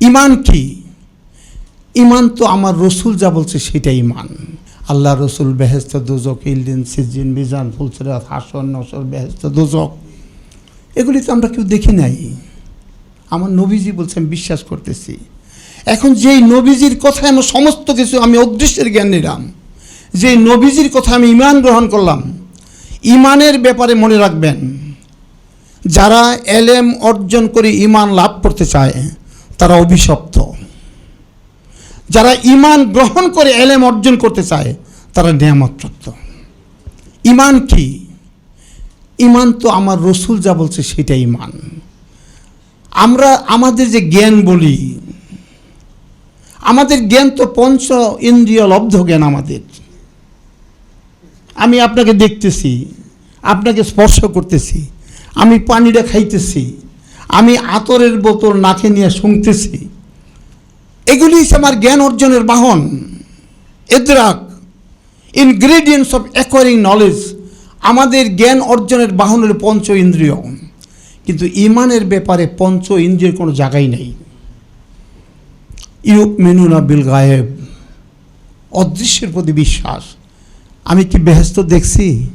ইমান কি? ইমান তো আমার রসুল যা বলছে সেটাই ইমান। আল্লাহ রসুল বেহেস্ত দুজক, ইলদিন সিজিন বিজান ফুলসরাত হাসন নসর বেহেস্ত দুজক। এগুলি তো আমরা কেউ দেখি নাই। আমার নবীজি বলছেন বিশ্বাস করতেছি। এখন যেই নবীজির কথায় আমার সমস্ত কিছু, আমি অদৃশ্যের জ্ঞান নিলাম। যে নবীজির কথা আমি ইমান গ্রহণ করলাম, ইমানের ব্যাপারে মনে রাখবেন। যারা এলেম অর্জন করে ইমান লাভ করতে চায় তারা অভিশপ্ত। যারা ইমান গ্রহণ করে এলেম অর্জন করতে চায়, তারা নিয়ামতপ্রাপ্ত। ইমান কি? ইমান তো আমার রসুল যা বলছে সেটাই ইমান আমরা আমাদের যে জ্ঞান বলি, আমাদের জ্ঞান তো পঞ্চ ইন্দ্রিয় লব্ধ জ্ঞান আমাদের। আমি আপনাকে দেখতেছি, আপনাকে স্পর্শ করতেছি, আমি পানিটা খাইতেছি আমি আতরের বোতল নাকে নিয়ে শুনতেছি। এগুলি আমার জ্ঞান অর্জনের বাহন। এদ্রাক ইনগ্রেডিয়েন্টস অফ অ্যাকোয়ারিং নলেজ আমাদের জ্ঞান অর্জনের বাহনের পঞ্চ ইন্দ্রিয়। কিন্তু ইমানের ব্যাপারে পঞ্চ ইন্দ্রিয়ের কোনো জায়গাই নেই। ইউক মেনুনা বিল গায়েব, অদৃশ্যের প্রতি বিশ্বাস। আমি কি বেহেস্ত দেখছি?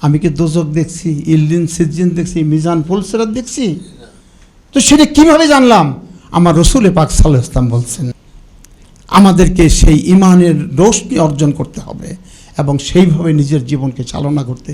আমি কি দোজক দেখছি? ইলদিন সিজিন দেখছি? মিজান ফুলসেরাত দেখছি? তো সেটা কীভাবে জানলাম? আমার রসুলে পাক সাল্লাহ ইসলাম বলছেন, আমাদেরকে সেই ইমানের রোশনি অর্জন করতে হবে এবং সেইভাবে নিজের জীবনকে চালনা করতে